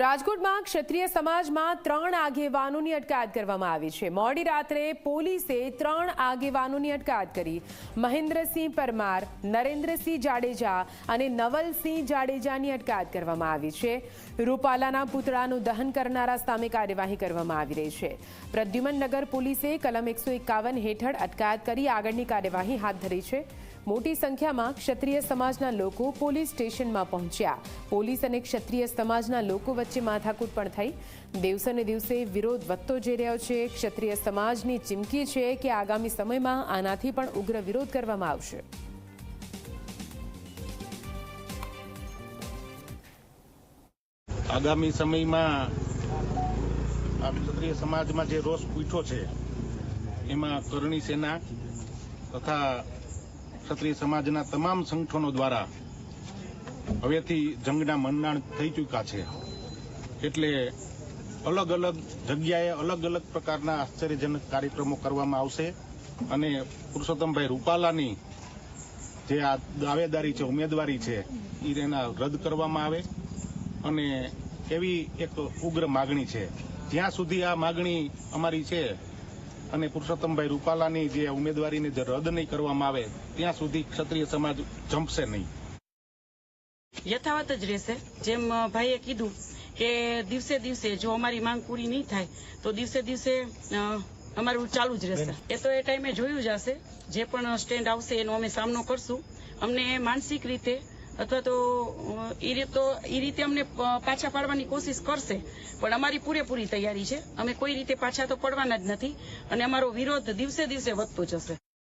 રાજકોટમાં ક્ષત્રિય સમાજમાં ત્રણ આગેવાનોની અટકાયત કરવામાં આવી છે. મોડી રાત્રે પોલીસે ત્રણ આગેવાનોની અટકાયત કરી. મહેન્દ્રસિંહ પરમાર, નરેન્દ્રસિંહ જાડેજા અને નવલસિંહ જાડેજાની અટકાયત કરવામાં આવી છે. રૂપાલાના પુતળાનું દહન કરનારા સામે કાર્યવાહી કરવામાં આવી રહી છે. પ્રદ્યુમન નગર પોલીસે કલમ એકસો એકાવન હેઠળ અટકાયત કરી આગળની કાર્યવાહી હાથ ધરી છે. મોટી સંખ્યામાં ક્ષત્રિય સમાજના લોકો પોલીસ સ્ટેશનમાં પહોંચ્યા. પોલીસ અને ક્ષત્રિય સમાજના લોકો વચ્ચે માથાકૂટ પણ થઈ. દિવસે ને દિવસે વિરોધ વધતો જઈ રહ્યો છે. ક્ષત્રિય સમાજની ચીમકી છે કે આગામી સમયમાં આનાથી પણ ઉગ્ર વિરોધ કરવામાં આવશે. આગામી સમયમાં આ ક્ષત્રિય સમાજમાં જે રોષ ઉઠ્યો છે, એમાં કરણી સેના તથા ક્ષત્રિય સમાજના તમામ સંગઠનો દ્વારા હવેથી જંગના મંડાણ થઈ ચૂક્યા છે. એટલે અલગ અલગ જગ્યાએ અલગ અલગ પ્રકારના આશ્ચર્યજનક કાર્યક્રમો કરવામાં આવશે અને પુરુષોત્તમભાઈ રૂપાલાની જે આ દાવેદારી છે, ઉમેદવારી છે એ એના રદ કરવામાં આવે અને એવી એક ઉગ્ર માગણી છે. જ્યાં સુધી આ માગણી અમારી છે અને પુરુષોત્તમભાઈ રૂપાલાની જે ઉમેદવારીને જે રદ નહીં કરવામાં આવે ત્યાં સુધી ક્ષત્રિય સમાજ જંપશે નહીં. યથાવત જ રહેશે. જેમ ભાઈએ કીધું કે દિવસે દિવસે જો અમારી માંગ પૂરી નહીં થાય તો દિવસે દિવસે અમારું ચાલુ જ રહેશે. એ તો એ ટાઈમે જોયું જ હશે. જે પણ સ્ટેન્ડ આવશે એનો અમે સામનો કરશું. અમને માનસિક રીતે અથવા તો એ રીતે એ રીતે અમને પાછા પાડવાની કોશિશ કરશે. પણ અમારી પૂરેપૂરી તૈયારી છે. અમે કોઈ રીતે પાછા તો પડવાના જ નથી. અને અમારો વિરોધ દિવસે દિવસે વધતો જશે.